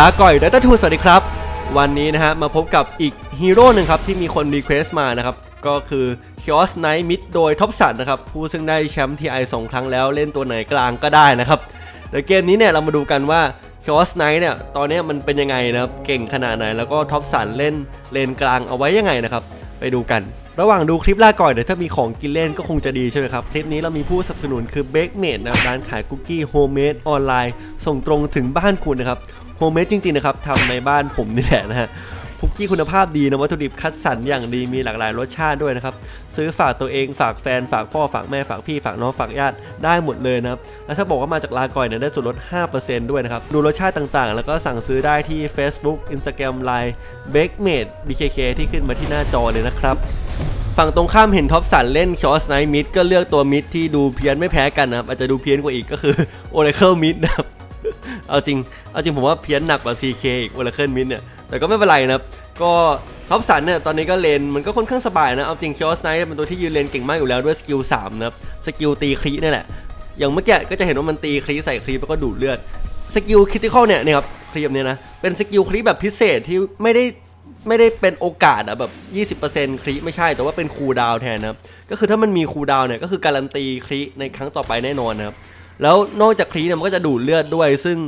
ลาก่อยดัตทูสวัสดีครับ วันนี้นะฮะมาพบกับอีกฮีโร่หนึ่งครับ ที่มีคนรีเควสต์มานะครับ ก็คือคิออสไนท์มิดโดยท็อปสันนะครับ ผู้ซึ่งได้แชมป์ทีไอสองครั้งแล้วเล่นตัวไหนกลางก็ได้นะครับเดี๋ยวเกมนี้เนี่ยเรามาดูกันว่าคิออสไนท์เนี่ยตอนนี้มันเป็นยังไงนะครับ เก่งขนาดไหนแล้วก็ท็อปสันเล่นเลนกลางเอาไว้ยังไงนะครับ ไปดูกัน ระหว่างดูคลิปล่าก่อนเดี๋ยวถ้ามีของกินเล่นก็คงจะดีใช่ไหมครับ คลิปนี้เรามีผู้สนับสนุนคือ b a k e m a d e นะครับร้านขายคุกกี้โฮมเมดออนไลน์ ส่งตรงถึงบ้านคุณนะครับโฮมเมดจริงๆนะครับทำในบ้านผมนี่แหละนะฮะ คุกกี้คุณภาพดีนะวัตถุดิบคัดสรรอย่างดีมีหลากหลายรสชาติด้วยนะครับ ซื้อฝากตัวเองฝากแฟนฝากพ่อฝากแม่ฝากพี่ฝากน้องฝากญาติได้หมดเลยนะครับ แล้วถ้าบอกว่ามาจากลาก่อยเนี่ยได้ส่วนลด 5%ด้วยนะครับ ดูรสชาติต่างๆ แล้วก็สั่งซื้อได้ที่ Facebook Instagram Line b a k e m a d e BKK ที่ขึ้นมาที่หน้าจอเลยนะครับฝั่งตรงข้ามเห็นท็อปสันเล่นคอสไนมิดก็เลือกตัวมิดที่ดูเพี้ยนไม่แพ้กันนะครับ อาจจะดูเพี้ยนกว่าอีกก็คือ Oracle Mid นะครับ เอาจริง เอาจริงผมว่าเพี้ยนหนักกว่า CK อีก Oracle Mid เนี่ย แต่ก็ไม่เป็นไรนะครับก็ท็อปสันเนี่ยตอนนี้ก็เลนมันก็ค่อนข้างสบายนะเอาจริงคอสไนเป็นตัวที่ยืนเลนเก่งมากอยู่แล้วด้วยสกิล3นะครับสกิลตีครีนี่แหละอย่างเมื่อกี้ก็จะเห็นว่ามันตีครีใส่ครีแล้วก็ดูดเลือดสกิลคริติคอลเนี่ยเนี่ยครับครีแบบเนี้ยนะเป็นสกิลครีแบบพิเศษที่ไม่ได้ไม่ได้เป็นโอกาสอะแบบ 20%ครีไม่ใช่แต่ว่าเป็นคูลดาวน์แทนนะครับก็คือถ้ามันมีคูลดาวน์เนี่ยก็คือการันตีครีในครั้งต่อไปแน่นอนนะครับ แล้วนอกจากครีเนี่ยมันก็จะดูดเลือดด้วย ซึ่ง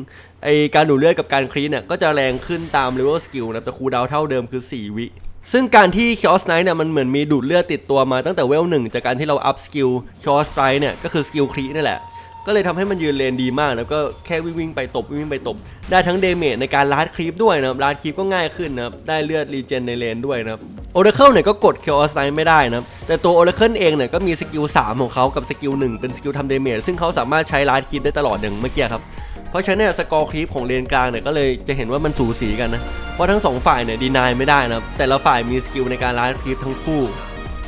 ไอการดูดเลือดกับการครีเนี่ยก็จะแรงขึ้นตามเลเวลสกิลนะแต่คูดาวเท่าเดิมคือ 4 วิซึ่งการที่ Chaos Knight เนี่ยมันเหมือนมีดูดเลือดติดตัวมาตั้งแต่เวลหนึ่งจากการที่เราอัพสกิล Chaos Strike เนี่ยก็คือสกิลครีนี่แหละ ก็เลยทำให้มันยืนเลนดีมาก แล้วก็แค่วิ่งวิ่งไปตบวิ่งไปตบ ได้ทั้งเดเมจในการลาดคลิปด้วยนะครับลาดคลิปก็ง่ายขึ้นนะครับได้เลือดรีเจนในเลนด้วยนะครับโอเ a เคิลเนี่ยก็กด k ค o s ไ i ไม่ได้นะครับแต่ตัวโอเ a เคิลเองเนี่ยก็มีสกิล3ของเขากับสกิล1เป็นสกิลทำเดเมจซึ่งเขาสามารถใช้ลาดคลิปได้ตลอดอย่างเมื่อกี้ครับเพราะฉะนั้นเนี่ยสกอร์คลิปของเลนกลางเนี่ยก็เลยจะเห็นว่ามันสูสีกันนะเพราะทั้งสองฝ่ายเนี่ยดีนายไม่ได้นะครับแต่ละฝ่ายมีสกิลในการลาดคลิปทั้งคู่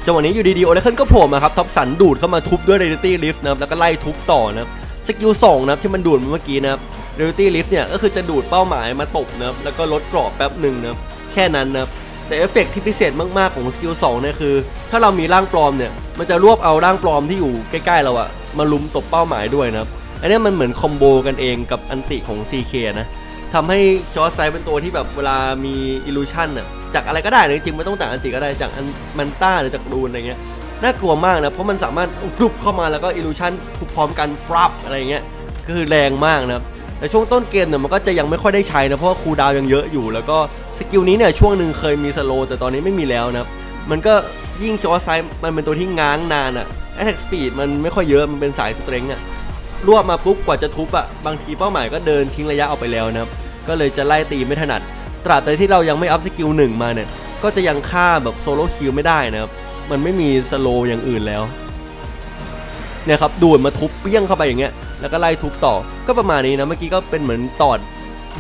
จังหวะนี้อยู่ดีๆโอเลเคิลก็โผล่มาครับท็อปสันดูดเข้ามาทุบด้วย Reality Lift นะครับแล้วก็ไล่ทุบต่อนะสกิล2นะครับที่มันดูดเมื่อกี้นะครับ Reality Lift เนี่ยก็คือจะดูดเป้าหมายมาตบนะครับแล้วก็ลดกรอบแป๊บหนึ่งนะครับแค่นั้นนะครับแต่เอฟเฟกที่พิเศษมากๆของสกิล2เนี่ยคือ ถ้าเรามีร่างปลอมเนี่ยมันจะรวบเอาร่างปลอมที่อยู่ใกล้ๆเราอะมาลุมตบเป้าหมายด้วยนะครับอันนี้มันเหมือนคอมโบกันเองกับอันติของ CK นะ ทำให้ชอสไซเป็นตัวที่แบบเวลามีอิลูชันอะจากอะไรก็ได้นะจริงๆไม่ต้องจากอันติก็ได้จากอันมันต้าหรือจากรูนอะไรเงี้ยน่ากลัวมากนะเพราะมันสามารถฟลุปเข้ามาแล้วก็อิลูชันทุบพร้อมกันปรับอะไรเงี้ยก็คือแรงมากนะแต่ช่วงต้นเกมเนี่ยมันก็จะยังไม่ค่อยได้ใช้นะเพราะว่าคูดาวยังเยอะอยู่ แล้วก็สกิลนี้เนี่ยช่วงหนึ่งเคยมีสโลแต่ตอนนี้ไม่มีแล้วนะมันก็ยิ่งจอไซมันเป็นตัวที่ง้างนานอะแอตแทกสปีดมันไม่ค่อยเยอะมันเป็นสายสเตรงอะรวบมาปุ๊บกว่าจะทุบอะบางทีเป้าหมายก็เดินทิ้งระยะออกไปแล้วนะครับ ก็เลยจะไล่ตีไม่ถนัด ตราบใดที่เรายังไม่อัพสกิลหนึ่งมาเนี่ย ก็จะยังฆ่าแบบโซโล่คิวไม่ได้นะครับ มันไม่มีสโลอย่างอื่นแล้ว เนี่ยครับดูดมาทุบเปี้ยงเข้าไปอย่างเงี้ย แล้วก็ไล่ทุบต่อ ก็ประมาณนี้นะ เมื่อกี้ก็เป็นเหมือนตอด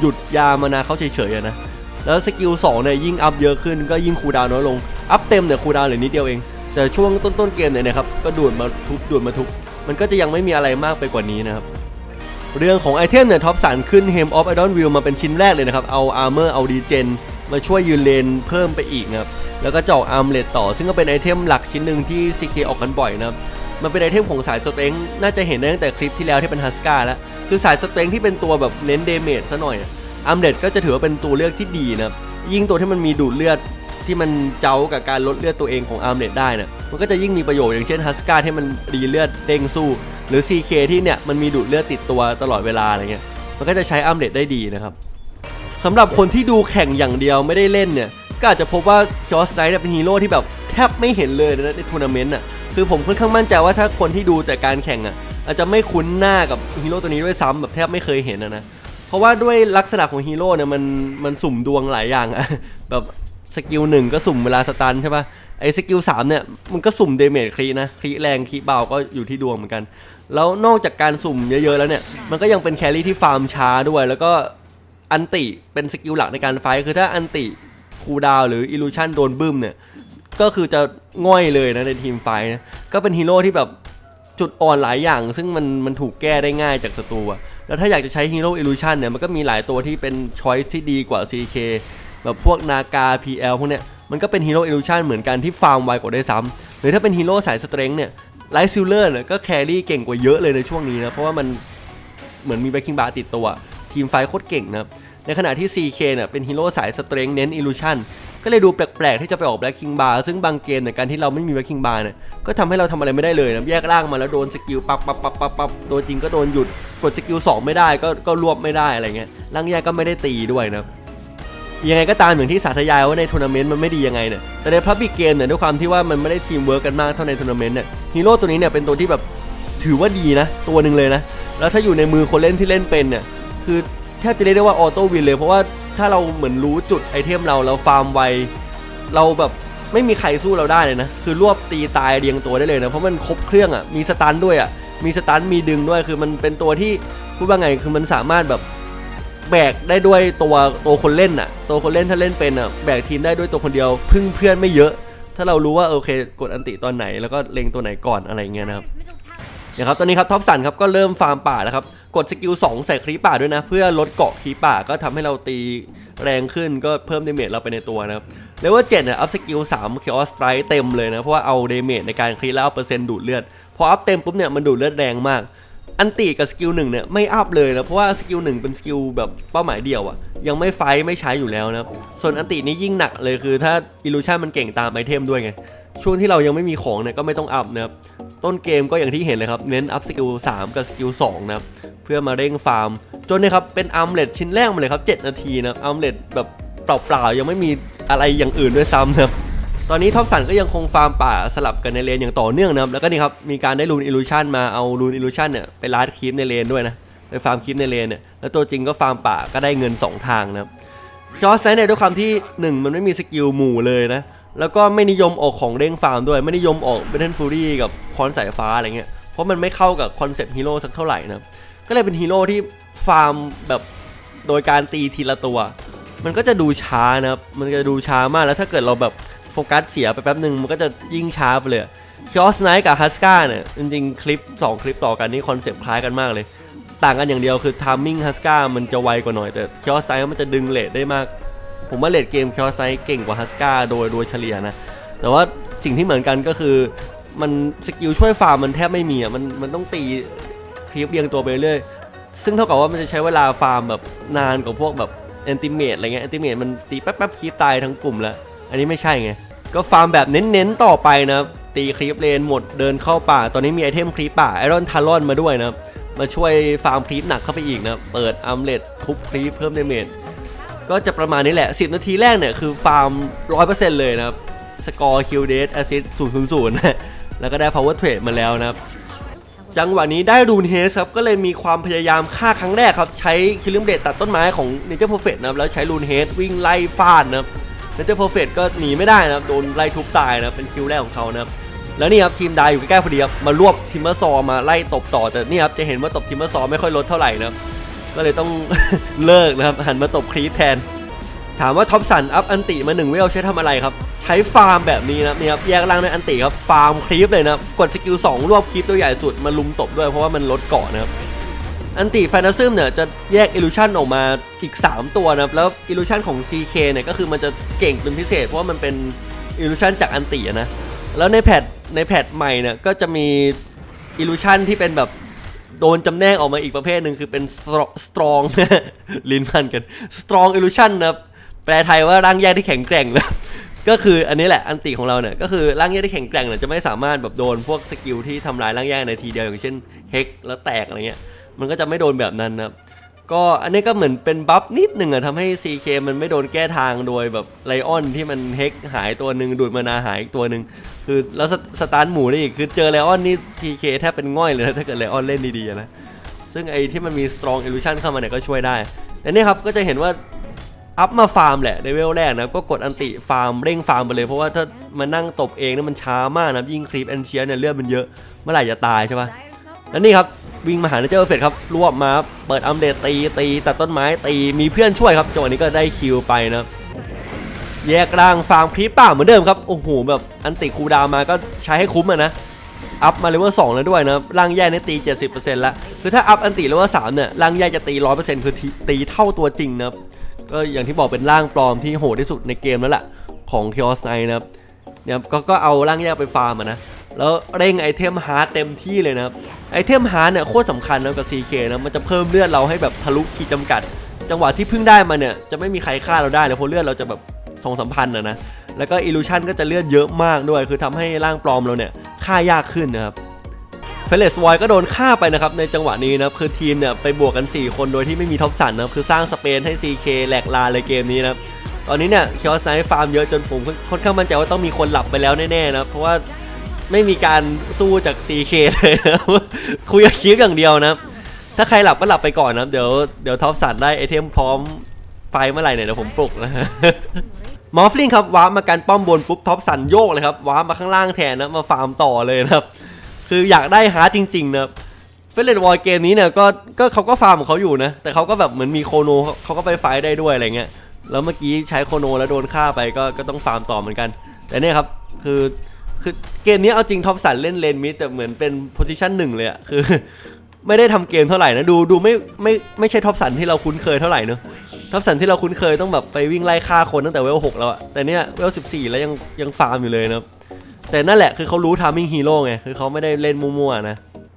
หยุดยามานาเขาเฉยๆนะ แล้วสกิล2เนี่ยยิ่งอัพเยอะขึ้นก็ยิ่งคูดาวน้อยลง อัพเต็มเนี่ยคูดาวเหลือนิดเดียวเอง แต่ช่วงต้นๆเกมเนี่ยนะครับ ก็ดูดมาทุบดูดมาทุบ มันก็จะยังไม่มีอะไรมากไปกว่านี้นะครับ เรื่องของไอเทมเนี่ยท็อปสันขึ้น Hem of Idol View มาเป็นชิ้นแรกเลยนะครับ เอา Armor เอา Degen มาช่วยยืนเลนเพิ่มไปอีกนะครับ แล้วก็เจาะอาร์มเลตต่อ ซึ่งก็เป็นไอเทมหลักชิ้นหนึ่งที่ CK ออกกันบ่อยนะครับ มันเป็นไอเทมของสายสเตรงน่าจะเห็นได้ตั้งแต่คลิปที่แล้วที่เป็นฮัสกาแล้ว คือสายสเตรงที่เป็นตัวแบบเน้นเดเมจซะหน่อยอาร์มเลตก็จะถือว่าเป็นตัวเลือกที่ดีนะครับยิ่งตัวที่มันมีดูดเลือดที่มันเจ้ากับการลดเลือดตัวเองของอาร์มเลตได้นะมันก็จะยิ่งมีประโยชน์อย่างเช่นฮัสกาที่มันดีเลือดเด้งสู้ หรือ CK ที่เนี่ยมันมีดูดเลือดติดตัวตลอดเวลาอะไรเงี้ยมันก็จะใช้อาร์มเลตได้ดีนะครับสำหรับคนที่ดูแข่งอย่างเดียวไม่ได้เล่นเนี่ยก็อาจจะพบว่าชอสไนท์เป็นฮีโร่ที่แบบแทบไม่เห็นเลยนะในทัวร์นาเมนต์อะคือผมค่อนข้างมั่นใจว่าถ้าคนที่ดูแต่การแข่งอะอาจจะไม่คุ้นหน้ากับฮีโร่ตัวนี้ด้วยซ้ำแบบแทบไม่เคยเห็นอะนะเพราะว่าด้วยลักษณะของฮีโร่เนี่ยมันมันสุ่มดวงหลายอย่างอะแบบสกิลหนึ่งก็สุ่มเวลาสตันใช่ปะไอ้สกิลสามเนี่ยมันก็สุ่มเดเมจครีนะครีแรงครีเบาก็อยู่ที่ดวงเหมือนกัน แล้วนอกจากการสุ่มเยอะๆแล้วเนี่ย มันก็ยังเป็นแครี่ที่ฟาร์มช้าด้วย แล้วก็อันติเป็นสกิลหลักในการไฟคือถ้าอันติคูดาวหรืออิลูชันโดนบึ้มเนี่ย ก็คือจะง่อยเลยนะในทีมไฟนะก็เป็นฮีโร่ที่แบบจุดอ่อนหลายอย่าง ซึ่งมันมันถูกแก้ได้ง่ายจากศัตรูอะแล้วถ้าอยากจะใช้ฮีโร่อิลูชันเนี่ยมันก็มีหลายตัวที่เป็นช้อยส์ที่ดีกว่า CK แบบพวกนากา PL พวกเนี้ยมันก็เป็นฮีโร่อิลูชันเหมือนกันที่ฟาร์มไวกว่าได้ซ้ำหรือถ้าเป็นฮีโร่สายสเตรงเนี่ย ไลท์ซิลเลอร์เนี่ยก็แครี่เก่งกว่าเยอะเลยในช่วงนี้นะ เพราะว่ามันเหมือนมีแบ็คกิ้งบาร์ติดตัว ทีมไฟโคตรเก่งนะในขณะที่ CK เนี่ยเป็นฮีโร่สายสเตร n งเน้นอิลูชันก็เลยดูแปลกๆ ที่จะไปออกแบล็ k คิงบาร์ซึ่งบางเกมเนี่ยการที่เราไม่มีแบล็ k คิงบาร์เนี่ยก็ทำให้เราทำอะไรไม่ได้เลยนะแยกร่างมาแล้วโดนสกิลปับปับปับปับปับโดนจริงก็โดนหยุดกดสกิล2ไม่ได้ก็ก็รวบไม่ได้อะไรเงี้ยร่างแยกก็ไม่ได้ตีด้วยนะ ยังไงก็ตามอย่างที่สาธยายว่าในทัวร์นาเมนต์มันไม่ดียังไงเนี่ยแต่ในพับบิกเกมเนี่ยด้วยความที่ว่ามันไม่ได้ทีมเวิร์กกันมากเท่าในทัวร์นาเมนต์เนี่ยฮีโร่ตัวนี้เนี่ยเป็นตัวที่แบบถือว่าดีนะ ตัวหนึ่งเลยนะ แล้วถ้าอยู่ในมือคนเล่นที่เล่นเป็นเนี่ยคือแทบจะเรียกได้ว่าออโต้วินเลย เพราะว่าถ้าเราเหมือนรู้จุดไอเทมเราเราฟาร์มไวเราแบบไม่มีใครสู้เราได้เลยนะ คือรวบตีตายเรียงตัวได้เลยนะ เพราะมันครบเครื่องอะ มีสตันด้วยอะ มีสตันมีดึงด้วย คือมันเป็นตัวที่พูดว่าไง คือมันสามารถแบบ แบกได้ด้วยตัวตัวคนเล่นน่ะตัวคนเล่นถ้าเล่นเป็นอะแบกทีมได้ด้วยตัวคนเดียว พึ่งเพื่อนไม่เยอะ ถ้าเรารู้ว่าโอเค กดอันติตอนไหนแล้วก็เล็งตัวไหนก่อนอะไรเงี้ยนะครับนะครับ ตอนนี้ครับท็อปสันครับก็เริ่มฟาร์มป่าแล้วครับ กดสกิล2ใส่ครีป่าด้วยนะ เพื่อลดเกาะครีป่าก็ทำให้เราตีแรงขึ้นก็เพิ่มเดเมจเราไปในตัวนะครับเลเวล7เนี่ยอัพสกิล3 k ค o อสไตร์เต็มเลยนะ เพราะว่าเอาเดเมจในการครีแล้วเอาเปอร์เซ็นต์ดูดเลือด พออัพเต็มปุ๊บเนี่ยมันดูดเลือดแรงมาก อันติกับสกิลหนึ่งเนี่ยไม่อัพเลยนะเพราะว่าสกิลหนึ่งเป็นสกิลแบบเป้าหมายเดียวอะยังไม่ไฟไม่ใช้อยู่แล้วนะส่วนอันตินี่ยิ่งหนักเลยคือถ้าอิลูชันมันเก่งตามไอเทมด้วยไงช่วงที่เรายังไม่มีของเนี่ยก็ไม่ต้องอัพนะครับต้นเกมก็อย่างที่เห็นเลยครับเน้นอัพสกิล3กับสกิล2นะครับเพื่อมาเร่งฟาร์ม จนเนะครับเป็นอัมเลตชิ้นแรกมาเลยครับ7นาทีนะครับอัมเลตแบบเปล่าๆยังไม่มีอะไรอย่างอื่นด้วยซ้ำนะครับ ตอนนี้ท็อปสันก็ยังคงฟาร์มป่าสลับกันในเลนอย่างต่อเนื่องนะครับแล้วก็นี่ครับมีการได้รูนอิลูชันมาเอารูนอิลูชันเนี่ยไปลาดคีปในเลนด้วยนะไปฟาร์มคีปในเลนเนี่ยแล้วตัวจริงก็ฟาร์มป่าก็ได้เงิน 2 ทางนะครับชอสไซนเนี่ยด้วยความที่ 1 มันไม่มีสกิลหมู่เลยนะแล้วก็ไม่นิยมออกของเร่งฟาร์มด้วยไม่นิยมออกเบนเทนฟูรี่กับคอนสายฟ้าอะไรเงี้ยเพราะมันไม่เข้ากับคอนเซปต์ฮีโร่สักเท่าไหร่นะก็เลยเป็นฮีโร่ที่ฟาร์มแบบโดยการตีทีละตัว มันก็จะดูช้านะครับมันจะดูช้ามากแล้วถ้าเกิดเราแบบ โฟกัสเสียไปแป๊บหนึ่งมันก็จะยิ่งช้าไปเลยคอสไนท์กับฮัสกาเนี่ยจริงๆ คลิป 2 คลิปต่อกันนี่คอนเซปต์คล้ายกันมากเลย ต่างกันอย่างเดียวคือทามมิ่งฮัสกามันจะไวกว่าหน่อย แต่คอสไนท์มันจะดึงเลทได้มาก ผมว่าเลดเกมคอสไซเก่งกว่าฮัสกาโดยโดยเฉลี่ยนะ แต่ว่าสิ่งที่เหมือนกันก็คือมันสกิลช่วยฟาร์มมันแทบไม่มีอะมันมันต้องตีคลิปเรียงตัวไปเรื่อยซึ่งเท่ากับว่ามันจะใช้เวลาฟาร์มแบบนานกว่าพวกแบบแอนติเมตอะไรเงี้ยแอนติเมตมันตีแป๊บๆคลิปตายทั้งกลุ่มแล้วอันนี้ไม่ใช่ไง ก็ฟาร์มแบบเน้นๆต่อไปนะครับตีคลิปเลนหมดเดินเข้าป่า ตอนนี้มีไอเทมคลิปป่าไอรอนทารอนมาด้วยนะครับมาช่วยฟาร์มคลิปหนักเข้าไปอีกนะเปิดอัมเลตทุบคลิปเพิ่มเดเมจก็จะประมาณนี้แหละ 10 นาทีแรกเนี่ยคือฟาร์ม 100%เลยนะครับ สกอร์คิวเดสแอซิส000นย์นะแล้วก็ได้ power trade มาแล้วนะครับ จังหวะนี้ได้รูนเฮสครับ ก็เลยมีความพยายามฆ่าครั้งแรกครับ ใช้คิลิมเดตตัดต้นไม้ของเนเจอร์โ r รเฟตนะครับ แล้วใช้รูนเฮดวิ่งไล่ฟาดนะครับ เนเจอร์โ r รเฟตก็หนีไม่ได้นะครับโดนไล่ทุบตายนะเป็นคิวแรกของเขานะครับแล้วนี่ครับทีมดายอยู่ใกล้ๆพอดีครับมารวบทิมเมอร์ซอมาไล่ตบต่อแต่นี่ครับจะเห็นว่าตบทิมเมอร์ซอไม่ค่อยลดเท่าไหร่นะก็เลยต้องเลิกนะครับหันมาตบครีปแทน ถามว่าท็อปสันอัพอันติมา1เวลใช้ทำอะไรครับ ใช้ฟาร์มแบบนี้นะครับนี่ครับแยกล่างด้วยอันติครับฟาร์มคลิปเลยนะกดสกิล2รวบคลิปตัวใหญ่สุดมาลุมตบด้วยเพราะว่ามันลดเกาะนะครับ อันติแฟนตาซึมเนี่ยจะแยกอิลูชันออกมาอีก 3 ตัวนะครับแล้วอิลูชันของ CK เนี่ยก็คือมันจะเก่งเป็นพิเศษ เพราะว่ามันเป็นอิลูชันจากอันตินะแล้วในแพทในแพทใหม่เนี่ยก็จะมีอิลูชันที่เป็นแบบโดนจำแนกออกมาอีกประเภทหนึ่งคือเป็นสตรองลิ้นพันกัน strong illusion นะครับแปลไทยว่าร่างแยกที่แข็งแกร่งนะก็คืออันนี้แหละอันติของเราเนี่ยก็คือร่างแยกที่แข็งแกร่งเนี่ยจะไม่สามารถแบบโดนพวกสกิลที่ทำลายร่างแยกในทีเดียวอย่างเช่นเฮกแล้วแตกอะไรเงี้ย มันก็จะไม่โดนแบบนั้นนะครับก็อันนี้ก็เหมือนเป็นบัฟนิดหนึ่งอะทำให้ CK มันไม่โดนแก้ทางโดยแบบไลออนที่มันเฮกหายตัวหนึ่งดูดมานาหายอีกตัวหนึ่งคือแล้วสสตาร์ทหมูได้อีกคือเจอไลออนนี่ CK แทบเป็นง่อยเลยนะถ้าเกิดไลออนเล่นดีๆนะซึ่งไอ้ที่มันมี strong illusion เข้ามาเนี่ยก็ช่วยได้ แต่นี่ครับก็จะเห็นว่าอัพมาฟาร์มแหละในเวลแรกนะก็กดอันติฟาร์มเร่งฟาร์มไปเลยเพราะว่าถ้ามานั่งตบเองเนี่ยมันช้ามากนะยิ่งคลิปแอนเชียเนี่ยเลือดมันเยอะเมื่อไหร่จะตายใช่ปะ แล้วนี่ครับวิ่งมาหาเนเจอร์เฟดครับรวบมาเปิดอัมเดตตีตีตัดต้นไม้ตีมีเพื่อนช่วยครับจังหวะนี้ก็ได้คิวไปนะแยกร่างฟาร์มคลิปป่าเหมือนเดิมครับโอ้โหแบบอันติคูดาวมาก็ใช้ให้คุ้มอะนะอัพมาเลเวล2แล้วด้วยนะร่างแย่เนี่ยตี 70%แล้วคือถ้าอัพอันติเลเวล3เนี่ยร่างแย่จะตี 100%คือตีตีเท่าตัวจริงนะก็อย่างที่บอกเป็นร่างปลอมที่โหดที่สุดในเกมแล้วล่ะของ Chaos Knight นะครับเนี่ยก็ก็เอาร่างแยกไปฟาร์มอะนะ แล้วเร่งไอเทมฮาร์ดเต็มที่เลยนะครับไอเทมฮาร์ดเนี่ยโคตรสำคัญนะกับ CK นะมันจะเพิ่มเลือดเราให้แบบทะลุขีดจำกัด จังหวะที่เพิ่งได้มาเนี่ยจะไม่มีใครฆ่าเราได้เลยเพราะเลือดเราจะแบบสองสามพันธ์นะนะแล้วก็อิลูชันก็จะเลือดเยอะมากด้วย คือทำให้ร่างปลอมเราเนี่ยฆ่ายากขึ้นนะครับเฟเลสวอยก็โดนฆ่าไปนะครับในจังหวะนี้นะครับคือทีมเนี่ยไปบวกกัน 4 คนโดยที่ไม่มีท็อปสันนะครับคือสร้างสเปนให้ CK แหลกลาเลยเกมนี้นะครับตอนนี้เนี่ยเคียวไนฟาร์มเยอะจนผมค่อนข้างมั่นใจว่าต้องมีคนหลับไปแล้วแน่ๆนะเพราะว่า ไม่มีการสู้จาก CK เลยนะครับคุยกับคิฟอย่างเดียวนะ ถ้าใครหลับก็หลับไปก่อนนะเดี๋ยวเดี๋ยวท็อปสันได้ไอเทมพร้อมไฟเมื่อไหร่เนี่ยเดี๋ยวผมปลุกนะฮะมอฟลิงครับว้ามากันป้อมบนปุ๊บท็อปสันโยกเลยครับว้ามาข้างล่างแทนนะมาฟาร์มต่อเลยนะครับ คืออยากได้ฮาร์จริง ๆ นะครับเฟรนวอลเกมนี้เนี่ยก็ก็เขาก็ฟาร์มของเขาอยู่นะ แต่เขาก็แบบเหมือนมีโคโนเขาก็ไปไฟได้ด้วยอะไรเงี้ยแล้วเมื่อกี้ใช้โคโนแล้วโดนฆ่าไปก็ก็ต้องฟาร์มต่อเหมือนกัน แต่เนี่ยครับคือ คือเกมนี้เอาจริงท็อปสันเล่นเลนมิดแต่เหมือนเป็นโพซิชันหนึ่งเลยอะคือ ไม่ได้ทำเกมเท่าไหร่นะดูดูไม่ไม่ไม่ใช่ท็อปสันที่เราคุ้นเคยเท่าไหร่เนอะท็อปสันที่เราคุ้นเคยต้องแบบไปวิ่งไล่ฆ่าคนตั้งแต่เวลหกแล้วอะแต่เนี้ยเวลสิบสี่แล้วยังยังฟาร์มอยู่เลยนะแต่นั่นแหละคือเขารู้ทามิ่งฮีโร่ไงคือเขาไม่ได้เล่นมั่วๆนะ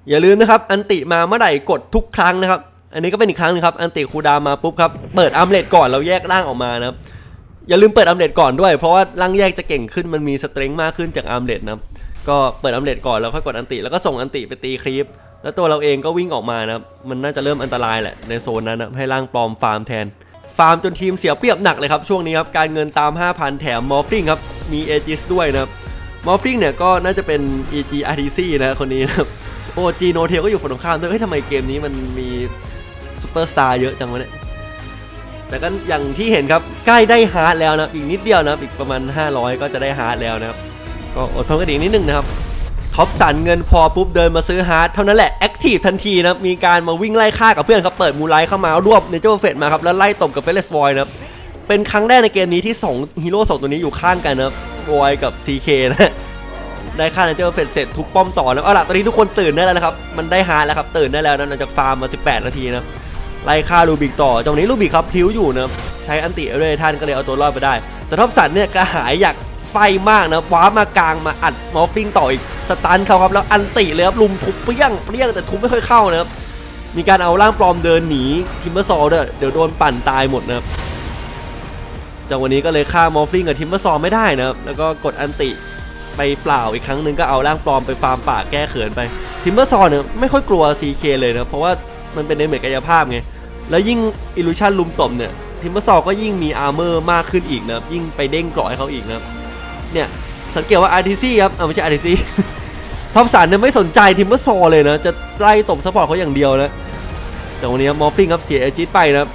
อย่าลืมนะครับอันติมาเมื่อไหร่กดทุกครั้งนะครับอันนี้ก็เป็นอีกครั้งหนึงครับอันติคูดามาปุ๊บครับเปิดอัมเลตก่อนเราแยกร่างออกมานะครับ อย่าลืมเปิดอัมเลตก่อนด้วย เพราะว่าร่างแยกจะเก่งขึ้นมันมีสเตรงมากขึ้นจากอัมเลตนะก็เปิดอัมเลตก่อนแล้วค่อยกดอันติแล้วก็ส่งอันติไปตีครีปแล้วตัวเราเองก็วิ่งออกมานะมันน่าจะเริ่มอันตรายแหละในโซนนั้นนะให้ร่างปลอมฟาร์มแทน ฟาร์มจนทีมเสียเปรียบหนักเลยครับช่วงนี้ครับการเงินตาม 5,000 แถมมอฟฟิงครับมีเอจิสด้วยนะครับมอฟฟิงเนี่ยก็น่าจะเป็น EG RTC นะคนนี้นะครับโอ้จีโนเทลก็อยู่ฝั่งตรงข้ามด้วยเฮ้ยทำไมเกมนี้มันมีซูเปอร์สตาร์เยอะจังวะเนี่ย แต่ก็อย่างที่เห็นครับใกล้ได้ฮาร์ดแล้วนะอีกนิดเดียวนะอีกประมาณ 500 ก็จะได้ฮาร์ดแล้วนะครับก็อดทนกันอีกนิดนึงนะครับท็อปสันเงินพอปุ๊บเดินมาซื้อฮาร์ดเท่านั้นแหละแอคทีฟทันทีนะมีการมาวิ่งไล่ฆ่ากับเพื่อนครับเปิดมูไลท์เข้ามารวบเนเจอร์เฟดมาครับแล้วไล่ตบกับเฟลสบอยนะครับเป็นครั้งแรกในเกมนี้ที่2ฮีโร่สองตัวนี้อยู่ข้างกันนะบอยกับ CK นะได้ฆ่าเนเจอร์เฟดเสร็จทุกป้อมต่อแล้วเอาล่ะตอนนี้ทุกคนตื่นได้แล้วนะครับมันได้ฮาร์ดแล้วครับตื่นได้แล้วนะหลังจากฟาร์มมา 18 นาทีนะ ไล่ฆ่าลูบิกต่อจังหวะนี้ลูบิกครับพลิ้วอยู่นะใช้อันติเอาด้วยท่านก็เลยเอาตัวรอดไปได้ แต่ท็อปสันเนี่ยกระหายอยากไฟมากนะว้ามากลางมาอัดมอฟฟิงต่ออีกสตันเขาครับแล้วอันติเลยครับลุมทุบเปรี้ยงเปรี้ยงแต่ทุบไม่ค่อยเข้านะครับมีการเอาร่างปลอมเดินหนีทิมเบอร์ซอลด้วยเดี๋ยวโดนปั่นตายหมดนะครับจังหวะนี้ก็เลยฆ่ามอฟฟิงกับทิมเบอร์ซอลไม่ได้นะครับแล้วก็กดอันติไปเปล่าอีกครั้งหนึ่งก็เอาร่างปลอมไปฟาร์มป่าแก้เขินไปทิมเบอร์ซอลเนี่ยไม่ค่อยกลัว CK เลยนะเพราะว่า มันเป็นในเหมือนกายภาพไง แล้วยิ่งอิลูชันลุมตบเนี่ยทิมเบอร์ซอก็ยิ่งมีอาร์เมอร์มากขึ้นอีกนะยิ่งไปเด้งเกราะให้เขาอีกนะเนี่ยสังเกตว่า RTC ครับเอาไม่ใช่ RTC ทอมสันเนี่ยไม่สนใจทิมเบอร์ซอเลยนะ จะไล่ตบซัพพอร์ตเขาอย่างเดียวนะแต่วันนี้มอฟฟิงครับเสียเอจิตไปนะ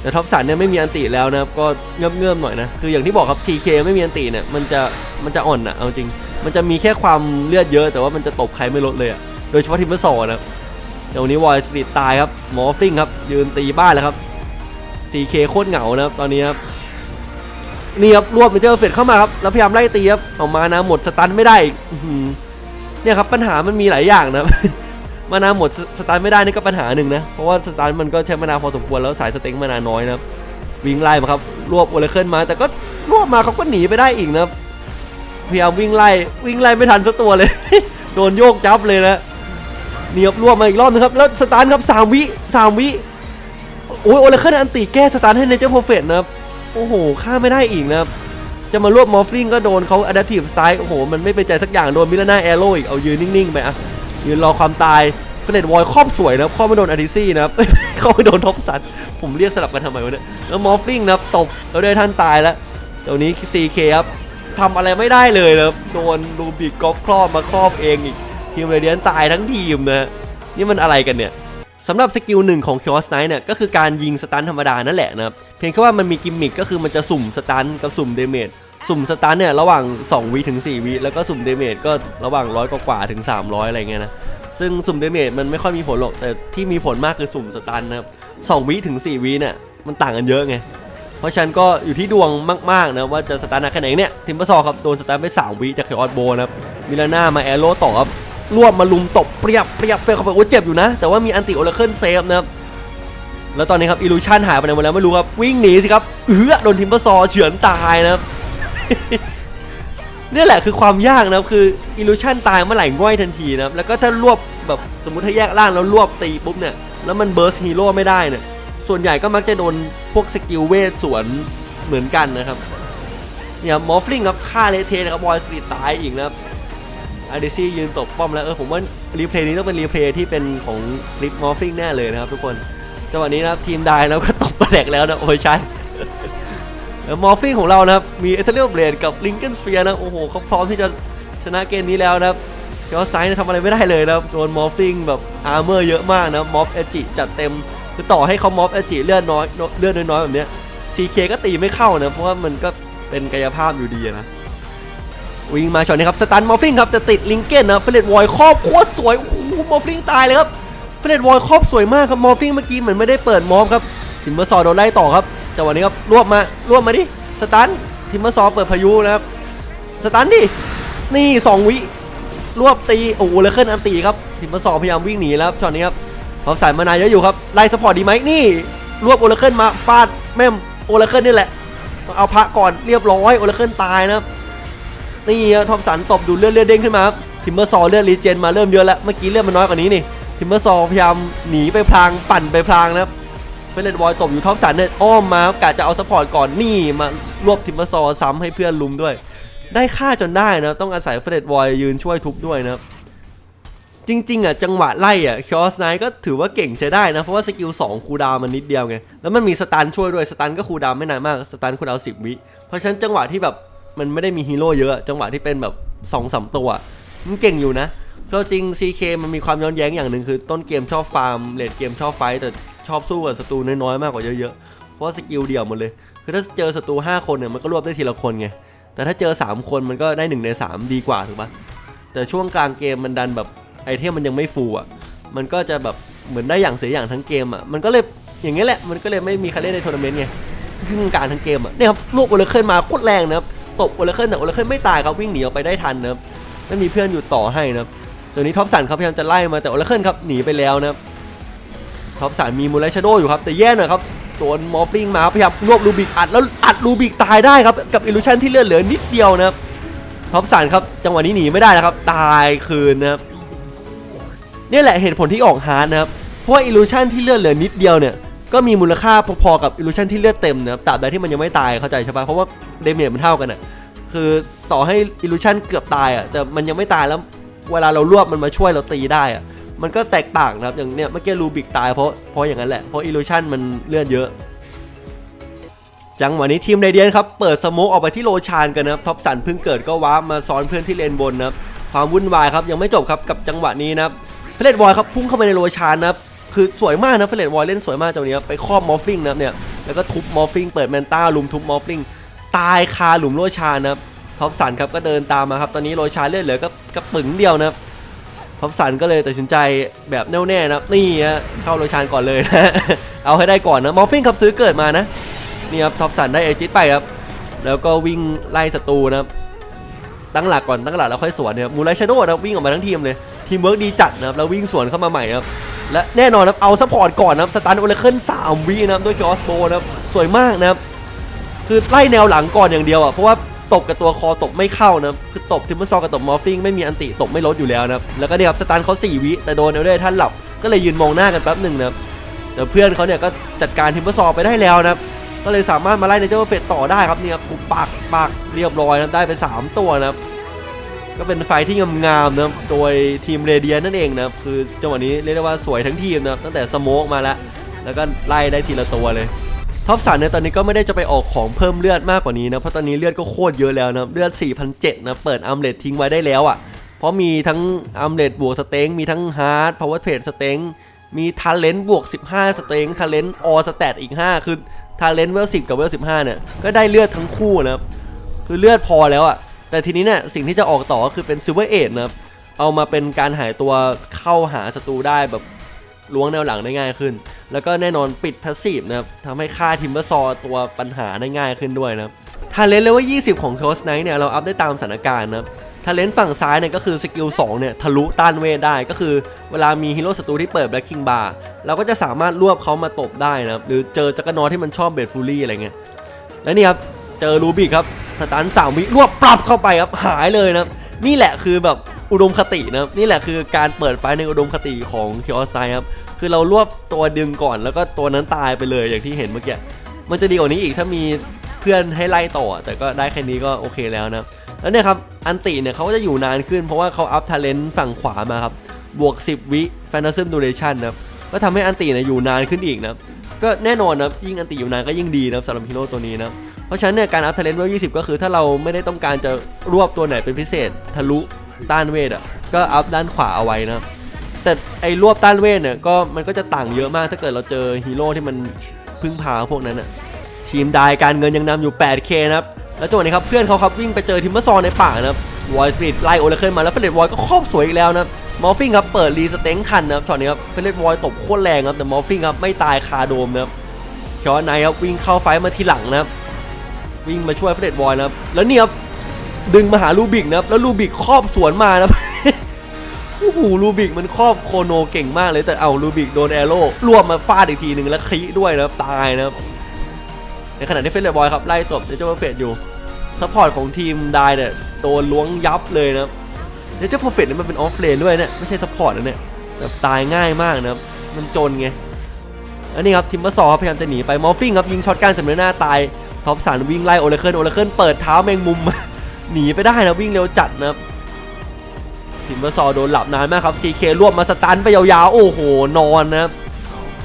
แต่ท็อปสันเนี่ยไม่มีอันติแล้วนะครับก็เงื่อมเงื่อมๆหน่อยนะคืออย่างที่บอกครับ CK ไม่มีอันติเนี่ยมันจะมันจะอ่อนอะเอาจริง มันจะมีแค่ความเลือดเยอะ แต่ว่ามันจะตบใครไม่ลดเลยอะโดยเฉพาะทิมเบอร์ซอนะ ครับแต่วันนี้วอยสปีดตายครับหมอฟลิงครับยืนตีบ้านแล้วครับ 4K โคตรเหงานะครับตอนนี้ครับนี่ครับรวบไปเจอร์เฟดเข้ามาครับแล้วพยายามไล่ตีครับออกมานะหมดสตันไม่ได้อีกเนี่ยครับปัญหามันมีหลายอย่างนะมานาหมดสสตันไม่ได้นี่ก็ปัญหาหนึ่งนะ เพราะว่าสตันมันก็ใช้มานาพอสมควรแล้วสายสเต็งมานาน้อยนะครับวิ่งไล่มาครับรวบโอเลเคิลมา แต่ก็รวบมาเขาก็หนีไปได้อีกนะพยายามวิ่งไล่วิ่งไล่ไม่ทันสักตัวเลย โดนโยกจับเลยนะ นี่ครับรวบมาอีกรอบนึงครับ แล้วสตาร์ทครับสามวิสามวิโอ้ยโอเลเคิลอันติแก้สตาร์ทให้เนเจอร์โปรเฟตนะครับ โอ้โหฆ่าไม่ได้อีกนะครับ จะมารวบมอฟลิงก็โดนเขาอะดัพทีฟสไตล์โอ้โห มันไม่เป็นใจสักอย่างโดนมิลาน่าแอโร่อีก เอายืนนิ่งๆไปอะยืนรอความตายเฟรดวอยครอบสวยนะครับครอบไม่โดนอาร์ติซี่นะครับเข้าไม่โดนท็อปสันผมเรียกสลับกันทำไมวะเนี่ยแล้วมอฟลิงนะครับตบแล้วได้ท่านตายแล้วเดี๋ยวนี้ CK ครับทำอะไรไม่ได้เลยนะครับโดนลูบิกกอล์ฟครอบมาครอบเองอีก ทีมเรเดียนตายทั้งทีมนะนี่มันอะไรกันเนี่ยสำหรับสกิลหนึ่งของคิอสไนท์เนี่ยก็คือการยิงสตันธรรมดานั่นแหละนะครับเพียงแค่ว่ามันมีกิมมิคก็คือมันจะสุ่มสตันกับสุ่มเดเมจสุ่มสตันเนี่ยระหว่าง2วิถึง4วิแล้วก็สุ่มเดเมจก็ระหว่างร้อยกว่าถึง 300 อะไรเงี้ยนะซึ่งสุ่มเดเมจมันไม่ค่อยมีผลหรอกแต่ที่มีผลมากคือสุ่มสตันนะครับ2วิถึง4วิเนี่ยมันต่างกันเยอะไงเพราะฉะนั้นก็อยู่ที่ดวงมากๆนะว่าจะสตาร์ทหนักแค่ไหนเนี่ยทิมเบอร์ซอครับโดนสตาร์ทไป3วิจากเคออสโบนะครับมิลาน่ามาแอโร่ต่อครับ รวบมาลุมตบเปรียบเปรียบเปรียบเข้าไปโอ้เจ็บอยู่นะ แต่ว่ามีอันติโอเลเคิลเซฟนะครับแล้วตอนนี้ครับอิลูชันหายไปไหนหมดแล้วไม่รู้ครับวิ่งหนีสิครับเอื้อโดนทิมเบอร์ซอเฉือนตายนะครับเนี่ยแหละคือความยากนะครับคืออิลูชันตายเมื่อไหร่ง่อยทันทีนะครับแล้วก็ถ้ารวบแบบสมมติถ้าแยกร่างแล้วรวบตีปุ๊บเนี่ยแล้วมันเบิร์สฮีโร่ไม่ได้เนี่ยส่วนใหญ่ก็มักจะโดนพวกสกิลเวทสวนเหมือนกันนะครับเนี่ยมอฟลิงครับฆ่าเลเทนะครับบอยสปีดตายอีกนะครับ อาร์ดิซี่ยืนตบป้อมแล้วเออผมว่ารีเพลย์นี้ต้องเป็นรีเพลย์ที่เป็นของคลิปมอฟลิงแน่เลยนะครับทุกคนจังหวะนี้นะครับทีมได้แล้วก็ตบประแดกแล้วนะโอ้ยใช่แล้วมอฟฟิงของเรานะครับมีเอเทเรียลเบลดกับลิงเกนสเฟียร์นะโอ้โหเขาพร้อมที่จะชนะเกมนี้แล้วนะครับเจ้าไซน์เนี่ยทำอะไรไม่ได้เลยนะครับโดนมอฟฟิงแบบอาร์เมอร์เยอะมากนะมอบเอจิจัดเต็มคือต่อให้เขามอบเอจิเลือดน้อยเลือดน้อยๆแบบเนี้ย CK ก็ตีไม่เข้านะเพราะว่ามันก็เป็นกายภาพอยู่ดีนะ วิ่งมาช็อตนี้ครับสตันมอฟฟิงครับแต่ติดลิงเกนนะเฟลเลตวอยครอบโคตรสวยโอ้โหมอฟฟิงตายเลยครับเฟลเลตวอยครอบสวยมากครับมอฟฟิงเมื่อกี้เหมือนไม่ได้เปิดมอฟครับทิมเบอร์ซอร์โดนไล่ต่อครับจังหวะนี้ครับรวบมารวบมาดิสตันทิมเมอร์ซอร์เปิดพายุนะครับสตันดินี่สองวิรวบตีโอ้โหเลยขึ้นอันตีครับทิมเมอร์ซอร์พยายามวิ่งหนีแล้วครับช็อตนี้ครับพอสายมานายเยอะอยู่ครับไล่สปอร์ตดีไหมนี่ รวบโอเลเคิลมาฟาดแม่มโอเลเคิลนี่แหละต้องเอาพระก่อนเรียบร้อยโอเลเคิลตายนะครับ นี่ทอมสันตบดูเลือดเลือดเด้งขึ้นมาครับทิมเมอร์ซอเลือดรีเจนมาเริ่มเยอะแล้วเมื่อกี้เลือดมันน้อยกว่านี้นี่ทิมเมอร์ซอพยายามหนีไปพลางปั่นไปพลางนะครับเฟรนบอยตบอยู่ท็อปสันเนี่ยอ้อมมากะจะเอาสปอร์ตก่อนนี่มารวบทิมเมอร์ซอซ้ำให้เพื่อนลุมด้วย ได้ค่าจนได้นะต้องอาศัยเฟรดบอยยืนช่วยทุบด้วยนะครับจริง ๆอะจังหวะไล่อะคอสไนก็ถือว่าเก่งใช้ได้นะ เพราะว่าสกิล2คูดาวมันนิดเดียวไง แล้วมันมีสตันช่วยด้วยสตันก็คูดาวไม่นานมากสตันคูดาวน์10วิ เพราะฉะนั้นจังหวะที่แบบ มันไม่ได้มีฮีโร่เยอะ จังหวะที่เป็นแบบ2องสมตัว มันเก่งอยู่นะก็จริง CK มันมีความย้อนแย้งอย่างหนึ่งคือต้นเกมชอบฟาร์มเลดเกมชอบไฟท์แต่ชอบสู้กับศัตรูน้อยๆมากกว่าเยอะๆ เพราะสกิลเดี่ยวหมดเลย คือถ้าเจอศัตรู5คนเนี่ยมันก็รวบได้ทีละคนไง แต่ถ้าเจอ 3 คนมันก็ได้ 1 ใน 3 ดีกว่าถูกปะแต่ช่วงกลางเกมมันดันแบบไอเทมมันยังไม่ฟูอะ มันก็จะแบบเหมือนได้อย่างเสียอย่างทั้งเกมอะ มันก็เลยอย่างเงี้ยแหละ มันก็เลยไม่มีใครเล่นในทัวร์นาเมนต์ไงครึ่งกลารทั้งเกมอะเนี่ยครับลูกโอเลเคิลมาโคตรแรงนะครับ ตบโอเลเคิลแต่โอเลเคิลไม่ตายครับวิ่งหนีออกไปได้ทันนะครับไม่มีเพื่อนอยู่ต่อให้นะครับตัวนี้ท็อปสันครับพยายามจะไล่มาแต่โอเลเคิลครับหนีไปแล้วนะครับท็อปสันมีมูลไลชโดอยู่ครับแต่แย่หน่อยครับโดนมอฟฟิงมาพยายามรวบรูบิกอัดแล้วอัดรูบิกตายได้ครับกับอิลูชันที่เลือดเหลือนิดเดียวนะครับท็อปสันครับจังหวะนี้หนีไม่ได้นะครับตายคืนนะครับนี่แหละเหตุผลที่ออกฮาร์ดนะครับเพราะว่าอิลูชันที่เลือดเหลือนิดเดียวเนี่ย ก็มีมูลค่าพอๆกับอิลูชันที่เลือดเต็มนะครับตราบใดที่มันยังไม่ตายเข้าใจใช่ปะเพราะว่าเดเมจมันเท่ากันอะคือต่อให้อิลูชันเกือบตายอะแต่มันยังไม่ตายแล้วเวลาเรารวบมันมาช่วยเราตีได้อะมันก็แตกต่างนะครับอย่างเนี้ยเมื่อกี้รูบิกตายเพราะเพราะอย่างนั้นแหละเพราะอิลูชันมันเลื่อนเยอะจังหวะนี้ทีมเรเดียนครับเปิดสโมกออกไปที่โลชานกันนะครับท็อปสันเพิ่งเกิดก็ว้ามาซ้อนเพื่อนที่เลนบนนะครับความวุ่นวายครับยังไม่จบครับกับจังหวะนี้นะครับเฟรดบอยครับพุ่งเข้าไปในโลชานนะครับ คือสวยมากนะเฟรดบอยเล่นสวยมากจังหวะนี้ครับไปครอบมอฟฟิงนะเนี่ยแล้วก็ทุบมอฟฟิงเปิดแมนต้าลุมทุบมอฟฟิงตายคาหลุมโลชานะท็อปสันครับก็เดินตามมาครับตอนนี้โลชานเลือดเหลือก็กระปึงเดียวนะท็อปสันก็เลยตัดสินใจแบบแน่วแน่นะนี่ฮะเข้าโรชานก่อนเลยนะเอาให้ได้ก่อนนะมอฟฟิงครับซื้อเกิดมานะนี่ครับท็อปสันได้เอจิตไปครับแล้วก็วิ่งไล่ศัตรูนะตั้งหลักก่อนตั้งหลักแล้วค่อยสวนนะครับมูไรชโดนะวิ่งออกมาทั้งทีมเลยทีมเวิร์กดีจัดนะครับแล้ววิ่งสวนเข้ามาใหม่ครับ และแน่นอนนะครับเอาซัพพอร์ตก่อนนะครับสตันโอเลเคิลสามวินะครับด้วยคอสโบนะครับสวยมากนะครับคือไล่แนวหลังก่อนอย่างเดียวอะเพราะว่าตบกับตัวคอตบไม่เข้านะคือตบทิมเมอร์ซอกับตบมอฟฟิงไม่มีอันติตบไม่ลดอยู่แล้วนะครับแล้วก็เนี่ยครับสตาร์เขา4วิแต่โดนเอลเดอร์ท่านหลับก็เลยยืนมองหน้ากันแป๊บหนึ่งนะครับแต่เพื่อนเขาเนี่ยก็จัดการทิมเมอร์ซอไปได้แล้วนะก็เลยสามารถมาไล่ในเจ้าเฟตต่อได้ครับเนี่ครับถูกปากปากเรียบร้อยนะได้ไป 3 ตัวนะครับ ก็เป็นไฟที่งามๆนะโดยทีมเรเดียนนั่นเองนะคือจังหวะนี้เรียกได้ว่าสวยทั้งทีมนะตั้งแต่สโมกมาแล้วแล้วก็ไล่ได้ทีละตัวเลยท็อปสันเนี่ยตอนนี้ก็ไม่ได้จะไปออกของเพิ่มเลือดมากกว่านี้นะเพราะตอนนี้เลือดก็โคตรเยอะแล้วนะเลือด4,007นะเปิดอัมเลตทิ้งไว้ได้แล้วอะ่ะเพราะมีทั้งอัมเลตบวกสเต็งมีทั้งฮาร์ดพาวเวอร์เทรดสเต็งมีทาเลนต์บวก 15 สเต็งทาเลนต์ออสแตทอีก 5 คือทาเลนต์เวล10กับเวล15เนี่ยก็ได้เลือดทั้งคู่นะครับคือเลือดพอแล้วอะ่ะ แต่ทีนี้เนี่ยสิ่งที่จะออกต่อก็คือเป็นซิลเวอร์เอทนะครับเอามาเป็นการหายตัวเข้าหาศัตรูได้แบบล้วงแนวหลังได้ง่ายขึ้น แล้วก็แน่นอนปิดพาสซีฟนะครับทำให้ค่าทิมเบอร์ซอตัวปัญหาได้ง่ายขึ้นด้วยนะครับทาเลนเลเวล20 ของโทสไนท์เนี่ยเราอัพได้ตามสถานการณ์นะครับทาเลนฝั่งซ้ายเนี่ยก็คือสกิล2เนี่ยทะลุต้านเวทได้ก็คือเวลามีฮีโร่ศัตรูที่เปิดแบล็คคิงบาร์เราก็จะสามารถรวบเขามาตบได้นะครับหรือเจอจักรนอที่มันชอบเบดฟูลี่อะไรเงี้ยและนี่ครับเจอรูบิกครับ สตันสามวิรวบปรับเข้าไปครับหายเลยนะนี่แหละคือแบบอุดมคตินะครับนี่แหละคือการเปิดไฟในอุดมคติของเคียวไซครับคือเรารวบตัวดึงก่อนแล้วก็ตัวนั้นตายไปเลยอย่างที่เห็นเมื่อกี้มันจะดีกว่านี้อีกถ้ามีเพื่อนให้ไล่ต่อ แต่ก็ได้แค่นี้ก็โอเคแล้วนะแล้วเนี่ยครับอันติเนี่ยเขาก็จะอยู่นานขึ้นเพราะว่าเขาอัพทาเลนต์ฝั่งขวามาครับบวก 10 วิแฟนตาซึมดูเรชันนะครับก็ทำให้อันติเนี่ยอยู่นานขึ้นอีกนะก็แน่นอนนะยิ่งอันติอยู่นานก็ยิ่งดีนะสำหรับฮีโร่ตัวนี้นะ เพราะฉะนั้นเนี่ยการอัพเทเลนต์เวล20ก็คือถ้าเราไม่ได้ต้องการจะรวบตัวไหนเป็นพิเศษ ทะลุต้านเวทอะก็อัพด้านขวาเอาไว้นะแต่ไอ้รวบต้านเวทเนี่ยก็มันก็จะต่างเยอะมากถ้าเกิดเราเจอฮีโร่ที่มันพึ่งพาพวกนั้นอะทีมได้การเงินยังนำอยู่ 8K นะครับแล้วจังหวะนี้ครับเพื่อนเขาครับวิ่งไปเจอทิมเมอร์ซอนในป่านะครับวอยสปีดไล่โอเลเคิลมาแล้วเฟเลตวอยก็ครอบสวยอีกแล้วนะมอฟฟิงครับเปิดรีสเต็งทันนะครับช็อตนี้ครับเฟเลตวอยตบโคตรแรงครับแต่มอฟฟิงครับไม่ตายคาโดมนะครับชอไนครับวิ่งเข้าไฟมาทีหลังนะครับ วิ่งมาช่วยเฟรดบอยนะครับแล้วเนี่ยครับดึงมาหาลูบิกนะครับแล้วลูบิกครอบสวนมานะครับโอ้โหลูบิกมันครอบโคโนเก่งมากเลยแต่เอาลูบิกโดนแอโร่รวมมาฟาดอีกทีหนึ่งแล้วคลิด้วยนะครับตายนะครับในขณะที่เฟรดบอยครับไล่ตบเนเจอร์เพรอยู่ซัพพอร์ตของทีมได้เนี่ยโดนล้วงยับเลยนะครับเนเจอร์เพรเนี่ยมันเป็นออฟเลนด้วยเนี่ยไม่ใช่ซัพพอร์ตนะเนี่ยแบบตายง่ายมากนะครับมันจนไงอันนี้ครับทิมเบอร์ซอพยายามจะหนีไปมอฟฟิงครับยิงช็อตการสำเร็จหน้าตาย ท็อปสันวิ่งไล่โอเลเคิลโอเลเคิลเปิดเท้าแมงมุม หนีไปได้นะวิ่งเร็วจัดนะครับทิมเบอร์ซอร์โดนหลับนานมากครับ CK รวบมาสตันไปยาวๆ โอ้โห นอนนะครับ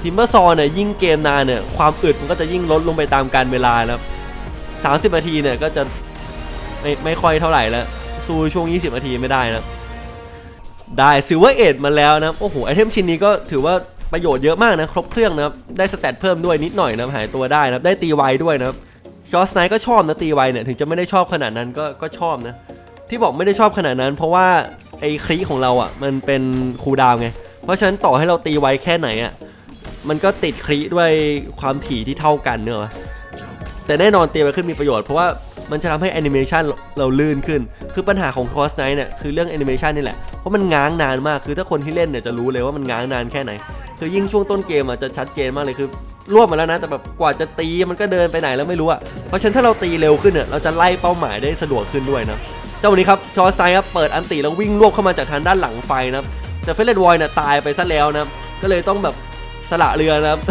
ทิมเบอร์ซอร์เนี่ยยิ่งเกมนานเนี่ยความอึดมันก็จะยิ่งลดลงไปตามการเวลานะครับ30นาทีเนี่ยก็จะไม่ไม่ค่อยเท่าไหร่แล้วสู้ช่วง 20นาทีไม่ได้นะได้ซิลเวอร์เอ็ดมาแล้วนะโอ้โหไอเทมชิ้นนี้ก็ถือว่าประโยชน์เยอะมากนะ ครบเครื่องนะได้สเตตเพิ่มด้วยนิดหน่อยนะหายตัวได้นะได้ตีไวด้วยนะครับ ชอสไนก็ชอบนะตีไวเนี่ยถึงจะไม่ได้ชอบขนาดนั้นก็ก็ชอบนะ ที่บอกไม่ได้ชอบขนาดนั้น เพราะว่าไอ้คลีของเราอะมันเป็นคูดาวไง เพราะฉะนั้นต่อให้เราตีไวแค่ไหนอะมันก็ติดคลีด้วยความถี่ที่เท่ากันเนอะแต่แน่นอนตีไวขึ้นมีประโยชน์เพราะว่ามันจะทำให้แอนิเมชันเราลื่นขึ้น คือปัญหาของคอสไนเนี่ยคือเรื่องแอนิเมชันนี่แหละ เพราะมันง้างนานมาก คือถ้าคนที่เล่นเนี่ยจะรู้เลยว่ามันง้างนานแค่ไหน คือยิ่งช่วงต้นเกมอะจะชัดเจนมากเลยคือรวบมาแล้วนะ แต่แบบกว่าจะตีมันก็เดินไปไหนแล้วไม่รู้อะเพราะฉะนั้นถ้าเราตีเร็วขึ้นเนี่ยเราจะไล่เป้าหมายได้สะดวกขึ้นด้วยนะเจ้าวันนี้ครับชอไซครับเปิดอันติแล้ววิ่งรวบเข้ามาจากทางด้านหลังไฟนะครับแต่เฟรนด์วอยเนี่ยตายไปซะแล้วนะก็เลยต้องแบบสละเรือนะครับ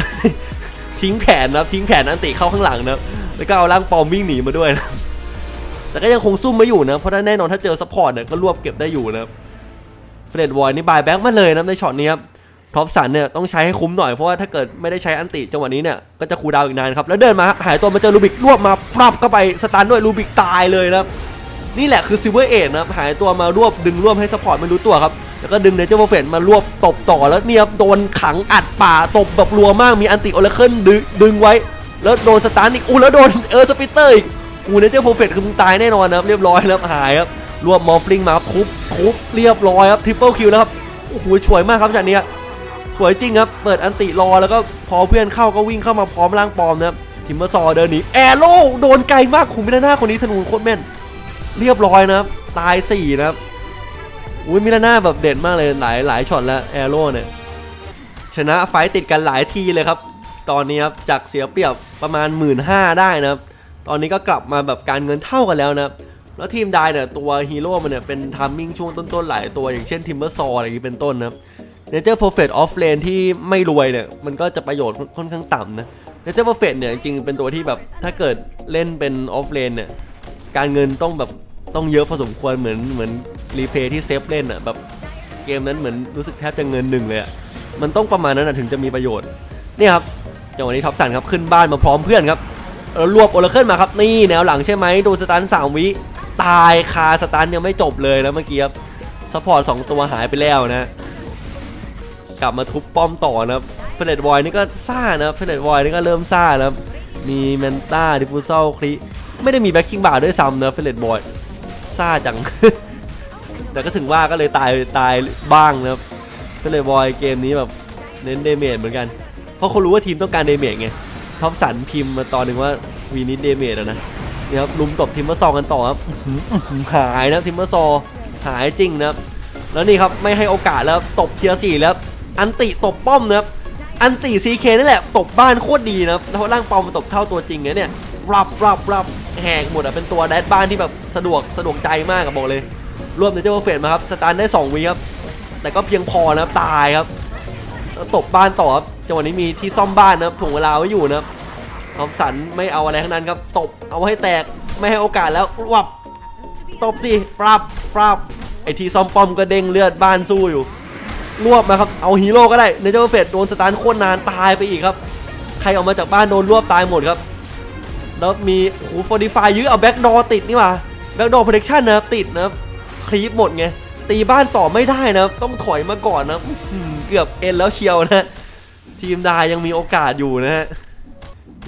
ทิ้งแผนนะครับทิ้งแผนอันติเข้าข้างหลังนะครับแล้วก็เอาร่างปอมวิ่งหนีมาด้วยนะแต่ก็ยังคงซุ่มม่อยู่นะเพราะถ้าแน่นอนถ้าเจอซัพพอร์ตเนี่ยก็รวบเก็บได้อยู่นะครับเฟรนด์วอยนี่บายแบ็กมาเลยนะในช็อตนี้ครับ ท็อปสันเนี่ยต้องใช้ให้คุ้มหน่อยเพราะว่าถ้าเกิดไม่ได้ใช้อันติจังหวะนี้เนี่ยก็จะคูดาวอีกนานครับ แล้วเดินมาหายตัวมาเจอลูบิกรวบมาปรับเข้าไปสตันด้วยลูบิกตายเลยนะครับนี่แหละคือซิลเวอร์เอ็ดนะครับหายตัวมารวบดึงรวบให้ซัพพอร์ตไม่รู้ตัวครับแล้วก็ดึงเนเจอร์โฟเฟนมารวบตบต่อแล้วเนี่ยครับโดนขังอัดป่าตบแบบรัวมากมีอันติโอเลเคิลดึงดึงไว้ แล้วโดนสตันอีกอู้แล้วโดนเออสปิเตอร์อีกอู้เนเจอร์โฟเฟนคือมึงตายแน่นอนนะครับเรียบร้อยแล้วหายครับรวบมอฟลิงมาทุบทุบเรียบร้อยครับทริปเปิลคิวแล้วครับโอ้โหช่วยมากครับจากนี้ วยจริงครับ เปิดอันติรอแล้วก็พอเพื่อนเข้าก็วิ่งเข้ามาพร้อมร่างปลอมนะครับทิมเมอร์ซอร์เดินหนีแอโร่โดนไกลมากขุมมิลาน่าคนนี้ธนูโคตรแม่น เรียบร้อยนะครับตาย4นะครับอุ้ยมิลาน่าแบบเด่นมากเลยหลายหลายช็อตแล้วแอโร่เนี่ยชนะไฟต์ติดกันหลายทีเลยครับ ตอนนี้ครับจากเสียเปรียบประมาณ 1 5ื่นได้นะครับ ตอนนี้ก็กลับมาแบบการเงินเท่ากันแล้วนะครับแล้วทีมไดเนี่ยตัวฮีโร่มันเนี่ยเป็นทัมมิ่งช่วงต้นๆหลายตัวอย่างเช่นทิมเมอร์ซอร์อะไรอย่างนี้เป็นต้นนะครับ เนเจอร์ Prophet Off Lane ที่ไม่รวยเนี่ย มันก็จะประโยชน์ค่อนข้างต่ำนะเนเจอร์ Prophet เนี่ยจริงเป็นตัวที่แบบถ้าเกิดเล่นเป็น Off Lane เนี่ย การเงินต้องแบบต้องเยอะพอสมควรเหมือนเหมือนรีเพย์ที่เซฟเล่นอะแบบเกมนั้นเหมือนรู้สึกแทบจะเงินหนึ่งเลยอะมันต้องประมาณนั้นนะถึงจะมีประโยชน์นี่ครับจังหวะนี้ท็อปสันครับขึ้นบ้านมาพร้อมเพื่อนครับแล้วรวบโอเลเคิลมาครับนี่แนวหลังใช่ไหมโดนสตันสามวิตายคาสตันยังไม่จบเลยนะเมื่อกี้ครับซัพพอร์ตสองตัวหายไปแล้วนะ กลับมาทุบป้อมต่อนะครับเฟรดบอยนี่ก็ซ่านะครับเฟรดบอยนี่ก็เริ่มซ่านะครับมีแมนต้าดิฟูเซลคลีไม่ได้มีแบ็คคิงบาร์ด้วยซ้ำนะเฟรดบอยซ่าจัง แต่ก็ถึงว่าก็เลยตายตายบ้างนะครับเฟรดบอยเกมนี้แบบเน้นเดเมจเหมือนกัน เพราะเขารู้ว่าทีมต้องการเดเมจไงท็อปสันพิมพ์มาตอนหนึ่งว่าวีนิดเดเมจอะนะนี่ครับลุมตบทีมเมอร์ซองกันต่อครับหายนะทีมเมอร์ซอหายจริงนะครับแล้วนี่ครับไม่ให้โอกาสแล้วตบเทียร์สี่แล้ว อันติตบป้อมนะครับอันติซีเคนี่แหละตบบ้านโคตรดีนะครับแล้วร่างปอมมันตบเท่าตัวจริงนะเนี่ยรับรับรับแหกหมดอะเป็นตัวแดดบ้านที่แบบสะดวกสะดวกใจมากอะบบอกเลยรวบเนเจอร์เฟสมาครับสตาร์ได้2วิครับแต่ก็เพียงพอนะครับตายครับตบบ้านต่อครับจังหวะนี้มีที่ซ่อมบ้านนะครับถ่วงเวลาไว้อยู่นะครับทอมสันไม่เอาอะไรทั้งนั้นครับตบเอาให้แตกไม่ให้โอกาสแล้วรวบตบสิปรับปรับไอที่ซ่อมป้อมก็เด้งเลือดบ้านสู้อยู่ รวบมาครับ เอาฮีโร่ก็ได้เนเจอร์เฟดโดนสตาร์โคตรนานตายไปอีกครับ ใครออกมาจากบ้านโดนรวบตายหมดครับ แล้วมีโอ้โหฟอร์ดิฟายยื้อเอาแบ็กดอติดนี่ว่าแบ็กดอ r โปรเทคชั่นนะครับติดนะครับคลีปหมดไงตีบ้านต่อไม่ได้นะครับต้องถอยมาก่อนนะเกือบเอ็นแล้วเชียวนะทีมดายังมีโอกาสอยู่นะฮะ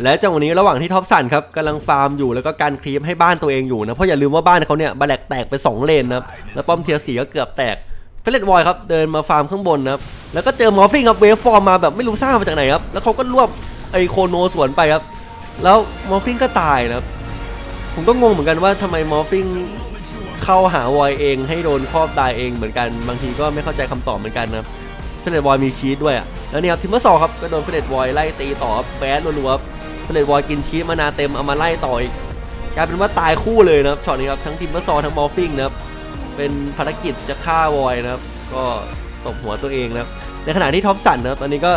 และจังหวะนี้ระหว่างที่ท็อปสันครับกำลังฟาร์มอยู่แล้วก็การคลีปให้บ้านตัวเองอยู่นะเพราะอย่าลืมว่าบ้านเขาเนี่ยบาแลกแตกไป 2 เลนนะแล้วป้อมเทียร์สีก็เกือบแตก เฟเลตวอยครับเดินมาฟาร์มข้างบนนะครับแล้วก็เจอมอฟฟิงครับเวฟฟอร์มมาแบบไม่รู้สร้างมาจากไหนครับแล้วเขาก็รวบไอโคโนสวนไปครับแล้วมอฟฟิงก็ตายนะครับผมก็งงเหมือนกันว่าทำไมมอฟฟิงเข้าหาวอยเอง ให้โดนครอบตายเองเหมือนกันบางทีก็ไม่เข้าใจคำตอบเหมือนกันนะครับเฟเลตวอยมีชีสด้วยอะแล้วเนี่ยครับทิมเมอร์สองครับก็โดนเฟเลตวอยไล่ตีต่อแบดรัวๆครับเฟเลตวอยกินชีสมานาเต็มเอามาไล่ต่ออีกกลายเป็นว่าตายคู่เลยนะครับช็อตนี้ครับทั้งทิมเมอร์ซอทั้งมอฟฟิงนะครับ เป็นภารกิจจะฆ่าวอยนะครับ ก็ตบหัวตัวเองนะครับ ในขณะที่ท็อปสันนะครับตอนนี้ก็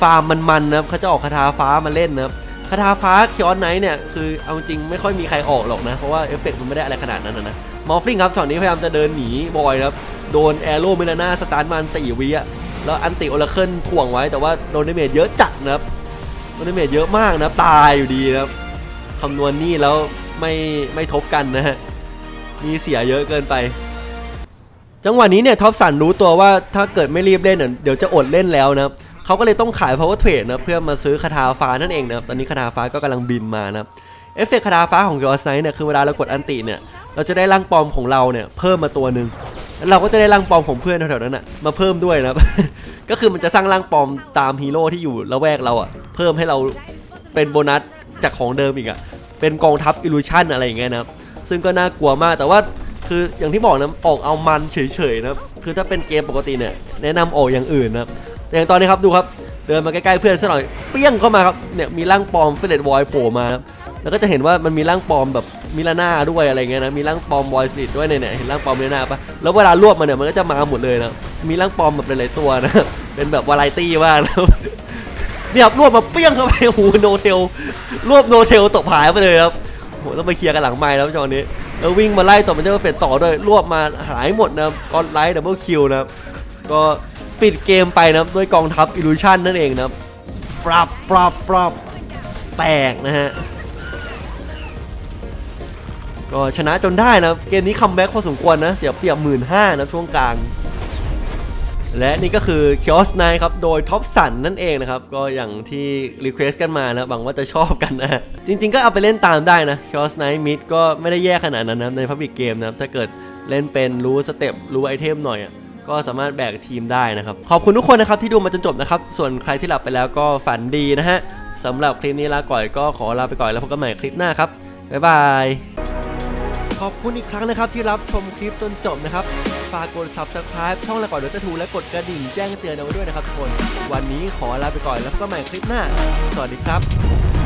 ฟาร์มมันๆนะครับเขาจะออกคาถาฟ้ามาเล่นนะครับคาถาฟ้าคิออนไนท์เนี่ยคือเอาจริงไม่ค่อยมีใครออกหรอกนะ เพราะว่าเอฟเฟกต์มันไม่ได้อะไรขนาดนั้นนะนะมอฟฟิงครับช็อตนี้พยายามจะเดินหนีบอยนะครับโดนแอโร่เมลาน่าสตาร์มันสี่วิอะแล้วอันติโอลาเคิลถ่วงไว้แต่ว่าโดนดเมจเยอะจัดนะครับโดนดเมจเยอะมากนะครับตายอยู่ดีนะครับคำนวณนี่แล้วไม่ไม่ทบกันนะฮะ มีเสียเยอะเกินไป จังหวะนี้เนี่ยท็อปสันรู้ตัวว่าถ้าเกิดไม่รีบเล่นเดี๋ยวจะอดเล่นแล้วนะเขาก็เลยต้องขาย power trade นะเพื่อมาซื้อคาถาฟ้านั่นเองนะครับตอนนี้คาถาฟ้าก็กำลังบินมานะเอฟเฟกคาถาฟ้าของยอสไนเนี่ยคือเวลาเรากดอันติเนี่ยเราจะได้ร่างปลอมของเราเนี่ยเพิ่มมาตัวหนึ่งแล้วเราก็จะได้ร่างปลอมของเพื่อนแถวๆนั้นนะมาเพิ่มด้วยนะก็คือมันจะสร้างร่างปลอมตามฮีโร่ที่อยู่ละแวกเราอะเพิ่มให้เราเป็นโบนัสจากของเดิมอีกอะเป็นกองทัพอิลูชันอะไรอย่างเงี้ยนะ ซึ่งก็น่ากลัวมากแต่ว่าคืออย่างที่บอกนะออกเอามันเฉยๆนะคือถ้าเป็นเกมปกติเนี่ยแนะนำออกอย่างอื่นนะอย่างตอนนี้ครับดูครับเดินมาใกล้ๆเพื่อนสักหน่อยเปี้ยงเข้ามาครับเนี่ยมีร่างปลอมเฟรดวอยโผล่มาครับแล้วก็จะเห็นว่ามันมีร่างปลอมแบบมิลาน่าด้วยอะไรเงี้ยนะมีร่างปลอมวอยสลิดด้วยเนี่ยเห็นร่างปลอมมิลาน่าปะแล้วเวลารวบมันเนี่ยมันก็จะมาหมดเลยนะมีร่างปลอมแบบหลายๆตัวนะเป็นแบบวาไรตี้มากนะเนี่ยครับรวบมาเปี้ยงเข้าไปโอ้โหโนเทลรวบโนเทลตกหายไปเลยครับ หต้องไปเคลียร์กันหลังไม้แล้วจอนี้แล้ววิ่งมาไล่ต่อมันจะเฟดต่อด้วยรวบมาหายหมดนะก็ไลท์ดับเบิลคิวนะก็ปิดเกมไปนะด้วยกองทัพอิลูชันนั่นเองนะครับปรับปรับปรับแตกนะฮะก็ชนะจนได้นะเกมนี้คัมแบ็กพอสมควรนะเสียเปรียบหมื่นห้านะช่วงกลาง และนี่ก็คือ k ิ o s ไนครับ โดยท็อปสันนั่นเองนะครับ ก็อย่างที่รีเควสกันมานะหวังว่าจะชอบกันนะ จริงๆก็เอาไปเล่นตามได้นะ k ิ o s ไนมิดก็ไม่ได้แย่ขนาดนั้นนะในพับบิ c เกมนะครับ ถ้าเกิดเล่นเป็นรู้สเต็ปรู้ไอเทมหน่อยอะก็สามารถแบกทีมได้นะครับ ขอบคุณทุกคนนะครับที่ดูมาจนจบนะครับ ส่วนใครที่หลับไปแล้วก็ฝันดีนะฮะสำหรับคลิปนี้ลาก่อยก็ขอลาไปก่อนแล้วพบกันใหม่คลิปหน้าครับบ๊ายบายขอบคุณอีกครั้งนะครับที่รับชมคลิปจนจบนะครับ ฝากกด subscribe ช่องละก่อนดอทูและกดกระดิ่งแจ้งเตือนเอาไว้ด้วยนะครับทุกคน วันนี้ขอลาไปก่อนแล้วก็ใหม่คลิปหน้า สวัสดีครับ